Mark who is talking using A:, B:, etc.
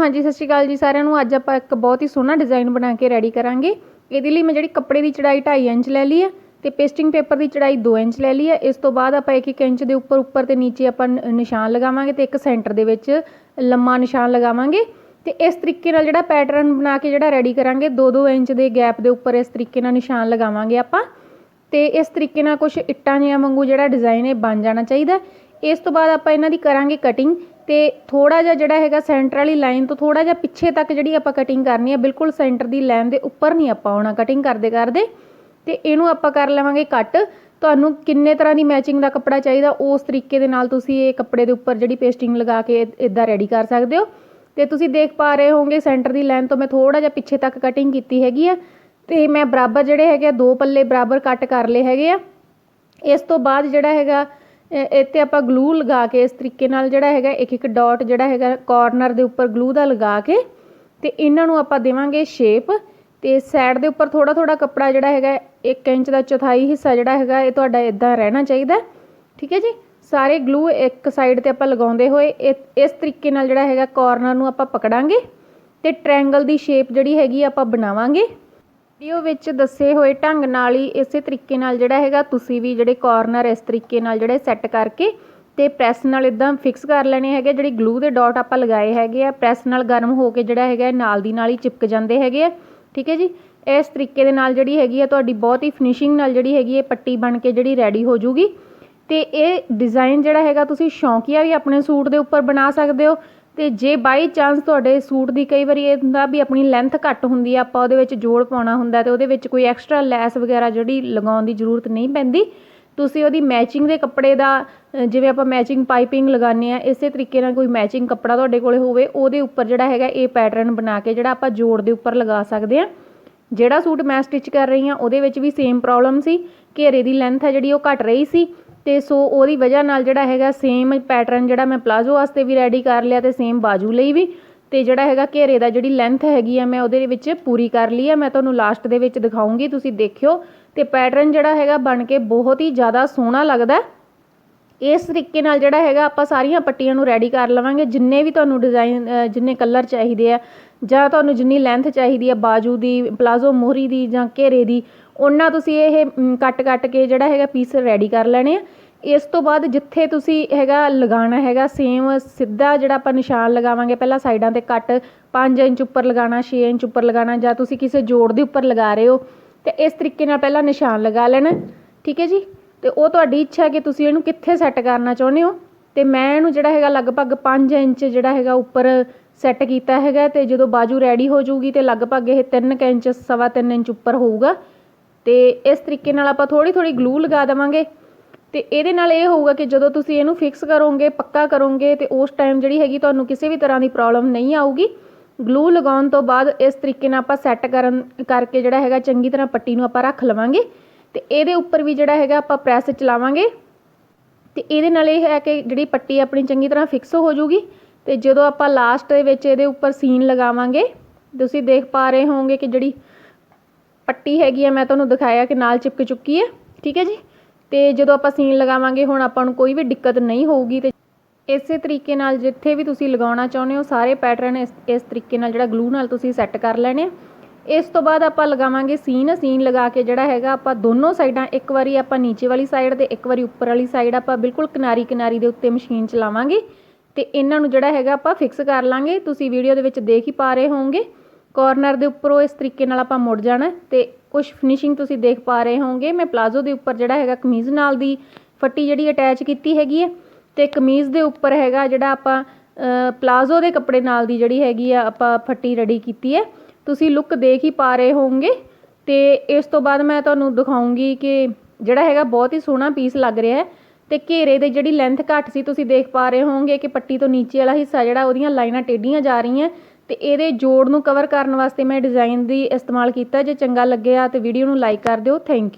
A: ਹਾਂਜੀ, ਸਤਿ ਸ਼੍ਰੀ ਅਕਾਲ ਜੀ ਸਾਰਿਆਂ ਨੂੰ। ਅੱਜ ਆਪਾਂ ਇੱਕ ਬਹੁਤ ਹੀ ਸੋਹਣਾ ਡਿਜ਼ਾਈਨ ਬਣਾ ਕੇ ਰੈਡੀ ਕਰਾਂਗੇ। ਇਹਦੇ ਲਈ ਮੈਂ ਜਿਹੜੀ ਕੱਪੜੇ ਦੀ ਚੜਾਈ 2.5 ਇੰਚ ਲੈ ਲਈ ਹੈ ਤੇ ਪੇਸਟਿੰਗ ਪੇਪਰ ਦੀ ਚੜਾਈ 2 ਇੰਚ ਲੈ ਲਈ ਹੈ ਇਸ ਤੋਂ ਬਾਅਦ ਆਪਾਂ 1-1 ਇੰਚ ਦੇ ਉੱਪਰ ਉੱਪਰ ਤੇ ਨੀਚੇ ਆਪਾਂ ਨਿਸ਼ਾਨ ਲਗਾਵਾਂਗੇ ਤੇ ਇੱਕ ਸੈਂਟਰ ਦੇ ਵਿੱਚ ਲੰਮਾ ਨਿਸ਼ਾਨ ਲਗਾਵਾਂਗੇ। ਤੇ ਇਸ ਤਰੀਕੇ ਨਾਲ ਜਿਹੜਾ ਪੈਟਰਨ ਬਣਾ ਕੇ ਜਿਹੜਾ ਰੈਡੀ ਕਰਾਂਗੇ 2-2 ਇੰਚ ਦੇ ਗੈਪ ਦੇ ਉੱਪਰ ਇਸ ਤਰੀਕੇ ਨਾਲ ਨਿਸ਼ਾਨ ਲਗਾਵਾਂਗੇ ਆਪਾਂ। ਤੇ ਇਸ ਤਰੀਕੇ ਨਾਲ ਕੁਝ ਇੱਟਾਂ ਜਿਹੀਆਂ ਵਾਂਗੂ ਜਿਹੜਾ ਡਿਜ਼ਾਈਨ ਇਹ ਬਣ ਜਾਣਾ ਚਾਹੀਦਾ। ਇਸ ਤੋਂ ਬਾਅਦ ਆਪਾਂ ਇਹਨਾਂ ਦੀ ਕਰਾਂਗੇ ਕਟਿੰਗ ਤੇ ਥੋੜਾ ਜਿਹਾ ਜਿਹੜਾ ਹੈਗਾ ਸੈਂਟਰ ਵਾਲੀ ਲਾਈਨ ਤੋਂ ਥੋੜਾ ਜਿਹਾ ਪਿੱਛੇ ਤੱਕ ਜਿਹੜੀ ਆਪਾਂ ਕਟਿੰਗ ਕਰਨੀ ਹੈ ਬਿਲਕੁਲ ਸੈਂਟਰ ਦੀ ਲਾਈਨ ਦੇ ਉੱਪਰ ਨਹੀਂ ਆਪਾਂ ਆਉਣਾ ਕਟਿੰਗ ਕਰਦੇ ਕਰਦੇ। ਤੇ ਇਹਨੂੰ ਆਪਾਂ ਕਰ ਲਵਾਂਗੇ ਕੱਟ ਤੁਹਾਨੂੰ ਕਿੰਨੇ ਤਰ੍ਹਾਂ ਦੀ ਮੈਚਿੰਗ ਦਾ ਕੱਪੜਾ ਚਾਹੀਦਾ, ਉਸ ਤਰੀਕੇ ਦੇ ਨਾਲ ਤੁਸੀਂ ਇਹ ਕੱਪੜੇ ਦੇ ਉੱਪਰ ਜਿਹੜੀ ਪੇਸਟਿੰਗ ਲਗਾ ਕੇ ਇਦਾਂ ਰੈਡੀ ਕਰ ਸਕਦੇ ਹੋ। ਤੇ ਤੁਸੀਂ ਦੇਖ ਪਾ ਰਹੇ ਹੋਵੋਗੇ ਸੈਂਟਰ ਦੀ ਲਾਈਨ ਤੋਂ ਮੈਂ ਥੋੜਾ ਜਿਹਾ ਪਿੱਛੇ ਤੱਕ ਕਟਿੰਗ ਕੀਤੀ ਹੈਗੀ ਆ। ਤੇ ਮੈਂ ਬਰਾਬਰ ਜਿਹੜੇ ਹੈਗੇ ਆ, ਦੋ ਪੱਲੇ ਬਰਾਬਰ ਕੱਟ ਕਰ ਲਏ ਹੈਗੇ ਆ। ਇਸ ਤੋਂ ਬਾਅਦ ਜਿਹੜਾ ਹੈਗਾ ਇੱਥੇ ਆਪਾਂ ਗਲੂ ਲਗਾ ਕੇ ਇਸ ਤਰੀਕੇ ਨਾਲ ਜਿਹੜਾ ਹੈਗਾ, ਇੱਕ ਇੱਕ ਡਾਟ ਜਿਹੜਾ ਹੈਗਾ ਕੋਰਨਰ ਦੇ ਉੱਪਰ ਗਲੂ ਦਾ ਲਗਾ ਕੇ ਅਤੇ ਇਹਨਾਂ ਨੂੰ ਆਪਾਂ ਦੇਵਾਂਗੇ ਸ਼ੇਪ ਅਤੇ ਸਾਈਡ ਦੇ ਉੱਪਰ ਥੋੜ੍ਹਾ ਥੋੜ੍ਹਾ ਕੱਪੜਾ ਜਿਹੜਾ ਹੈਗਾ 1 ਇੰਚ ਦਾ ਚੌਥਾਈ ਹਿੱਸਾ ਜਿਹੜਾ ਹੈਗਾ, ਇਹ ਤੁਹਾਡਾ ਇਦਾਂ ਰਹਿਣਾ ਚਾਹੀਦਾ। ਠੀਕ ਹੈ ਜੀ? ਸਾਰੇ ਗਲੂ ਇੱਕ ਸਾਈਡ ਤੇ ਆਪਾਂ ਲਗਾਉਂਦੇ ਹੋਏ, ਇਹ- ਇਸ ਤਰੀਕੇ ਨਾਲ ਜਿਹੜਾ ਹੈਗਾ ਕੋਰਨਰ ਨੂੰ ਆਪਾਂ ਪਕੜਾਂਗੇ ਤੇ ਟ੍ਰਾਇੰਗਲ ਦੀ ਸ਼ੇਪ ਜਿਹੜੀ ਹੈਗੀ ਆਪਾਂ ਬਣਾਵਾਂਗੇ। ਵੀਡੀਓ ਵਿੱਚ ਦੱਸੇ ਹੋਏ ਢੰਗ ਨਾਲ ਹੀ ਇਸੇ ਤਰੀਕੇ ਨਾਲ ਜਿਹੜਾ ਹੈਗਾ, ਤੁਸੀਂ ਵੀ ਜਿਹੜੇ ਕਾਰਨਰ ਇਸ ਤਰੀਕੇ ਨਾਲ ਜਿਹੜੇ ਸੈੱਟ ਕਰਕੇ ਤੇ ਪ੍ਰੈਸ ਨਾਲ ਇਦਾਂ ਫਿਕਸ ਕਰ ਲੈਣੇ ਹੈਗੇ, ਜਿਹੜੀ ਗਲੂ ਦੇ ਡਾਟ ਆਪਾਂ ਲਗਾਏ ਹੈਗੇ ਆ ਪ੍ਰੈਸ ਨਾਲ ਗਰਮ ਹੋ ਕੇ ਜਿਹੜਾ ਹੈਗਾ ਨਾਲ ਦੀ ਨਾਲ ਹੀ ਚਿਪਕ ਜਾਂਦੇ ਹੈਗੇ ਆ। ਠੀਕ ਹੈ ਜੀ? ਇਸ ਤਰੀਕੇ ਦੇ ਨਾਲ ਜਿਹੜੀ ਹੈਗੀ ਆ, ਤੁਹਾਡੀ ਬਹੁਤ ਹੀ ਫਿਨਿਸ਼ਿੰਗ ਨਾਲ ਜਿਹੜੀ ਹੈਗੀ ਹੈ ਪੱਟੀ ਬਣ ਕੇ ਜਿਹੜੀ ਰੈਡੀ ਹੋ ਜੂਗੀ। ਤੇ ਇਹ ਡਿਜ਼ਾਈਨ ਜਿਹੜਾ ਹੈਗਾ, ਤੁਸੀਂ ਸ਼ੌਂਕੀਆ ਵੀ ਆਪਣੇ ਸੂਟ ਦੇ ਉੱਪਰ ਬਣਾ ਸਕਦੇ ਹੋ। ਤੇ ਜੇ ਬਾਈ ਚਾਂਸ ਤੁਹਾਡੇ ਸੂਟ ਦੀ ਕਈ ਵਾਰੀ ਇਹ ਹੁੰਦਾ ਵੀ ਆਪਣੀ ਲੈਂਥ ਘੱਟ ਹੁੰਦੀ ਆ, ਆਪਾਂ ਉਹਦੇ ਵਿੱਚ ਜੋੜ ਪਾਉਣਾ ਹੁੰਦਾ ਤੇ ਉਹਦੇ ਵਿੱਚ ਕੋਈ ਐਕਸਟਰਾ ਲੈਸ ਵਗੈਰਾ ਜਿਹੜੀ ਲਗਾਉਣ ਦੀ ਜ਼ਰੂਰਤ ਨਹੀਂ ਪੈਂਦੀ। ਤੁਸੀਂ ਉਹਦੀ ਮੈਚਿੰਗ ਦੇ ਕੱਪੜੇ ਦਾ ਜਿਵੇਂ ਆਪਾਂ ਮੈਚਿੰਗ ਪਾਈਪਿੰਗ ਲਗਾਉਂਦੇ ਆ ਇਸੇ ਤਰੀਕੇ ਨਾਲ ਕੋਈ ਮੈਚਿੰਗ ਕੱਪੜਾ ਤੁਹਾਡੇ ਕੋਲੇ ਹੋਵੇ, ਉਹਦੇ ਉੱਪਰ ਜਿਹੜਾ ਹੈਗਾ ਇਹ ਪੈਟਰਨ ਬਣਾ ਕੇ ਜਿਹੜਾ ਆਪਾਂ ਜੋੜ ਦੇ ਉੱਪਰ ਲਗਾ ਸਕਦੇ ਆ ਜਿਹੜਾ ਸੂਟ ਮੈਂ ਸਟਿਚ ਕਰ ਰਹੀ ਹਾਂ, ਉਹਦੇ ਵਿੱਚ ਵੀ ਸੇਮ ਪ੍ਰੋਬਲਮ ਸੀ, ਘੇਰੇ ਦੀ ਲੈਂਥ ਹੈ ਜਿਹੜੀ ਉਹ ਘਟ ਰਹੀ ਸੀ ਅਤੇ ਸੋ ਉਹਦੀ ਵਜ੍ਹਾ ਨਾਲ ਜਿਹੜਾ ਹੈਗਾ ਸੇਮ ਪੈਟਰਨ ਜਿਹੜਾ ਮੈਂ ਪਲਾਜ਼ੋ ਵਾਸਤੇ ਵੀ ਰੈਡੀ ਕਰ ਲਿਆ ਅਤੇ ਸੇਮ ਬਾਜੂ ਲਈ ਵੀ ਅਤੇ ਜਿਹੜਾ ਹੈਗਾ ਘੇਰੇ ਦਾ ਜਿਹੜੀ ਲੈਂਥ ਹੈਗੀ ਆ ਮੈਂ ਉਹਦੇ ਵਿੱਚ ਪੂਰੀ ਕਰ ਲਈ ਆ। ਮੈਂ ਤੁਹਾਨੂੰ ਲਾਸਟ ਦੇ ਵਿੱਚ ਦਿਖਾਉਂਗੀ, ਤੁਸੀਂ ਦੇਖਿਓ। ਅਤੇ ਪੈਟਰਨ ਜਿਹੜਾ ਹੈਗਾ ਬਣ ਕੇ ਬਹੁਤ ਹੀ ਜ਼ਿਆਦਾ ਸੋਹਣਾ ਲੱਗਦਾ। ਇਸ ਤਰੀਕੇ ਨਾਲ ਜਿਹੜਾ ਹੈਗਾ ਆਪਾਂ ਸਾਰੀਆਂ ਪੱਟੀਆਂ ਨੂੰ ਰੈਡੀ ਕਰ ਲਵਾਂਗੇ। ਜਿੰਨੇ ਵੀ ਤੁਹਾਨੂੰ ਡਿਜ਼ਾਈਨ ਜਿੰਨੇ ਕਲਰ ਚਾਹੀਦੇ ਆ, ਜਾਂ ਤੁਹਾਨੂੰ ਜਿੰਨੀ ਲੈਂਥ ਚਾਹੀਦੀ ਆ, ਬਾਜੂ ਦੀ ਪਲਾਜ਼ੋ ਮੋਹਰੀ ਦੀ ਜਾਂ ਘੇਰੇ ਦੀ, ਉਹਨਾਂ ਤੁਸੀਂ ਇਹ ਕੱਟ ਕੱਟ ਕੇ ਜਿਹੜਾ ਹੈਗਾ ਪੀਸ ਰੈਡੀ ਕਰ ਲੈਣੇ ਆ। ਇਸ ਤੋਂ ਬਾਅਦ ਜਿੱਥੇ ਤੁਸੀਂ ਹੈਗਾ ਲਗਾਉਣਾ ਹੈਗਾ ਸੇਮ ਸਿੱਧਾ ਜਿਹੜਾ ਆਪਾਂ ਨਿਸ਼ਾਨ ਲਗਾਵਾਂਗੇ, ਪਹਿਲਾਂ ਸਾਈਡਾਂ ਤੇ ਕੱਟ 5 ਇੰਚ ਉੱਪਰ ਲਗਾਉਣਾ 6 ਇੰਚ ਉੱਪਰ ਲਗਾਉਣਾ, ਜਾਂ ਤੁਸੀਂ ਕਿਸੇ ਜੋੜ ਦੇ ਉੱਪਰ ਲਗਾ ਰਹੇ ਹੋ, ਤੇ ਇਸ ਤਰੀਕੇ ਨਾਲ ਪਹਿਲਾਂ ਨਿਸ਼ਾਨ ਲਗਾ ਲੈਣਾ। ਠੀਕ ਹੈ ਜੀ? ਅਤੇ ਉਹ ਤੁਹਾਡੀ ਇੱਛਾ ਕਿ ਤੁਸੀਂ ਇਹਨੂੰ ਕਿੱਥੇ ਸੈੱਟ ਕਰਨਾ ਚਾਹੁੰਦੇ ਹੋ? ਅਤੇ ਮੈਂ ਇਹਨੂੰ ਜਿਹੜਾ ਹੈਗਾ ਲਗਭਗ ਪੰਜ ਇੰਚ ਜਿਹੜਾ ਹੈਗਾ ਉੱਪਰ ਸੈੱਟ ਕੀਤਾ ਹੈਗਾ ਅਤੇ ਜਦੋਂ ਬਾਜੂ ਰੈਡੀ ਹੋ ਜਾਊਗੀ ਤੇ ਲਗਭਗ ਇਹ ਤਿੰਨ ਕੁ ਇੰਚ, ਸਵਾ ਤਿੰਨ ਇੰਚ ਉੱਪਰ ਹੋਊਗਾ। ਅਤੇ ਇਸ ਤਰੀਕੇ ਨਾਲ ਆਪਾਂ ਥੋੜ੍ਹੀ ਥੋੜ੍ਹੀ ਗਲੂ ਲਗਾ ਦੇਵਾਂਗੇ। ਅਤੇ ਇਹਦੇ ਨਾਲ ਇਹ ਹੋਊਗਾ ਕਿ ਜਦੋਂ ਤੁਸੀਂ ਇਹਨੂੰ ਫਿਕਸ ਕਰੋਗੇ, ਪੱਕਾ ਕਰੋਗੇ ਤੇ ਉਸ ਟਾਈਮ ਜਿਹੜੀ ਹੈਗੀ ਤੁਹਾਨੂੰ ਕਿਸੇ ਵੀ ਤਰ੍ਹਾਂ ਦੀ ਪ੍ਰੋਬਲਮ ਨਹੀਂ ਆਊਗੀ। ਗਲੂ ਲਗਾਉਣ ਤੋਂ ਬਾਅਦ ਇਸ ਤਰੀਕੇ ਨਾਲ ਆਪਾਂ ਸੈੱਟ ਕਰਨ ਕਰਕੇ ਜਿਹੜਾ ਹੈਗਾ ਚੰਗੀ ਤਰ੍ਹਾਂ ਪੱਟੀ ਨੂੰ ਆਪਾਂ ਰੱਖ ਲਵਾਂਗੇ। ਤੇ ਇਹਦੇ ਉੱਪਰ ਵੀ ਜਿਹੜਾ ਹੈਗਾ ਆਪਾਂ ਪ੍ਰੈਸ ਚਲਾਵਾਂਗੇ। ਤੇ ਇਹਦੇ ਨਾਲ ਇਹ ਹੈ ਕਿ ਜਿਹੜੀ ਪੱਟੀ ਆਪਣੀ ਚੰਗੀ ਤਰ੍ਹਾਂ ਫਿਕਸ ਹੋ ਜਾਊਗੀ। ਤੇ ਜਦੋਂ ਆਪਾਂ ਲਾਸਟ ਦੇ ਵਿੱਚ ਇਹਦੇ ਉੱਪਰ ਸੀਨ ਲਗਾਵਾਂਗੇ, ਤੁਸੀਂ ਦੇਖ ਪਾ ਰਹੇ ਹੋਵੋਗੇ ਕਿ ਜਿਹੜੀ ਪੱਟੀ ਹੈਗੀ ਆ, ਮੈਂ ਤੁਹਾਨੂੰ ਦਿਖਾਇਆ ਕਿ ਨਾਲ ਚਿਪਕ ਚੁੱਕੀ ਹੈ। ਠੀਕ ਹੈ ਜੀ? ਤੇ ਜਦੋਂ ਆਪਾਂ ਸੀਨ ਲਗਾਵਾਂਗੇ, ਹੁਣ ਆਪਾਂ ਨੂੰ ਕੋਈ ਵੀ ਦਿੱਕਤ ਨਹੀਂ ਹੋਊਗੀ। ਤੇ ਇਸੇ ਤਰੀਕੇ ਨਾਲ ਜਿੱਥੇ ਵੀ ਤੁਸੀਂ ਲਗਾਉਣਾ ਚਾਹੁੰਦੇ ਹੋ, ਸਾਰੇ ਪੈਟਰਨ ਇਸ ਇਸ ਤਰੀਕੇ ਨਾਲ ਜਿਹੜਾ ਗਲੂ ਨਾਲ ਤੁਸੀਂ ਸੈੱਟ ਕਰ ਲੈਣੇ ਇਸ ਤੋਂ ਬਾਅਦ ਆਪਾਂ ਲਗਾਵਾਂਗੇ ਸੀਨ। ਸੀਨ ਲਗਾ ਕੇ ਜਿਹੜਾ ਹੈਗਾ ਆਪਾਂ ਦੋਨੋਂ ਸਾਈਡਾਂ, ਇੱਕ ਵਾਰੀ ਆਪਾਂ ਨੀਚੇ ਵਾਲੀ ਸਾਈਡ ਤੇ, ਇੱਕ ਵਾਰੀ ਉੱਪਰ ਵਾਲੀ ਸਾਈਡ ਆਪਾਂ ਬਿਲਕੁਲ ਕਿਨਾਰੀ ਕਿਨਾਰੀ ਦੇ ਉੱਤੇ ਮਸ਼ੀਨ ਚਲਾਵਾਂਗੇ ਤੇ ਇਹਨਾਂ ਨੂੰ ਜਿਹੜਾ ਹੈਗਾ ਆਪਾਂ ਫਿਕਸ ਕਰ ਲਾਂਗੇ। ਤੁਸੀਂ ਵੀਡੀਓ ਦੇ ਵਿੱਚ ਦੇਖ ਹੀ ਪਾ ਰਹੇ ਹੋਵੋਗੇ। ਕਾਰਨਰ ਦੇ ਉੱਪਰੋਂ ਇਸ ਤਰੀਕੇ ਨਾਲ ਆਪਾਂ ਮੁੜ ਜਾਣਾ ਤੇ ਕੁਝ ਫਿਨਿਸ਼ਿੰਗ ਤੁਸੀਂ ਦੇਖ ਪਾ ਰਹੇ ਹੋਵੋਗੇ। ਮੈਂ ਪਲਾਜ਼ੋ ਦੇ ਉੱਪਰ ਜਿਹੜਾ ਹੈਗਾ ਕਮੀਜ਼ ਨਾਲ ਦੀ ਫੱਟੀ ਜਿਹੜੀ ਅਟੈਚ ਕੀਤੀ ਹੈਗੀ ਹੈ ਤੇ ਕਮੀਜ਼ ਦੇ ਉੱਪਰ ਹੈਗਾ ਜਿਹੜਾ ਆਪਾਂ ਪਲਾਜ਼ੋ ਦੇ ਕੱਪੜੇ ਨਾਲ ਦੀ ਜਿਹੜੀ ਹੈਗੀ ਆ ਆਪਾਂ ਫੱਟੀ ਰੈਡੀ ਕੀਤੀ ਹੈ। ਤੁਸੀਂ ਲੁੱਕ ਦੇਖ ਹੀ ਪਾ ਰਹੇ ਹੋਵੋਗੇ ਅਤੇ ਇਸ ਤੋਂ ਬਾਅਦ ਮੈਂ ਤੁਹਾਨੂੰ ਦਿਖਾਉਂਗੀ ਕਿ ਜਿਹੜਾ ਹੈਗਾ ਬਹੁਤ ਹੀ ਸੋਹਣਾ ਪੀਸ ਲੱਗ ਰਿਹਾ ਅਤੇ ਘੇਰੇ ਦੇ ਜਿਹੜੀ ਲੈਂਥ ਘੱਟ ਸੀ ਤੁਸੀਂ ਦੇਖ ਪਾ ਰਹੇ ਹੋਵੋਗੇ ਕਿ ਪੱਟੀ ਤੋਂ ਨੀਚੇ ਵਾਲਾ ਹਿੱਸਾ ਜਿਹੜਾ ਉਹਦੀਆਂ ਲਾਈਨਾਂ ਟੇਢੀਆਂ ਜਾ ਰਹੀਆਂ ਅਤੇ ਇਹਦੇ ਜੋੜ ਨੂੰ ਕਵਰ ਕਰਨ ਵਾਸਤੇ ਮੈਂ ਡਿਜ਼ਾਈਨ ਦੀ ਇਸਤੇਮਾਲ ਕੀਤਾ, ਜੇ ਚੰਗਾ ਲੱਗਿਆ ਤਾਂ ਵੀਡੀਓ ਨੂੰ ਲਾਈਕ ਕਰ ਦਿਓ ਥੈਂਕ ਯੂ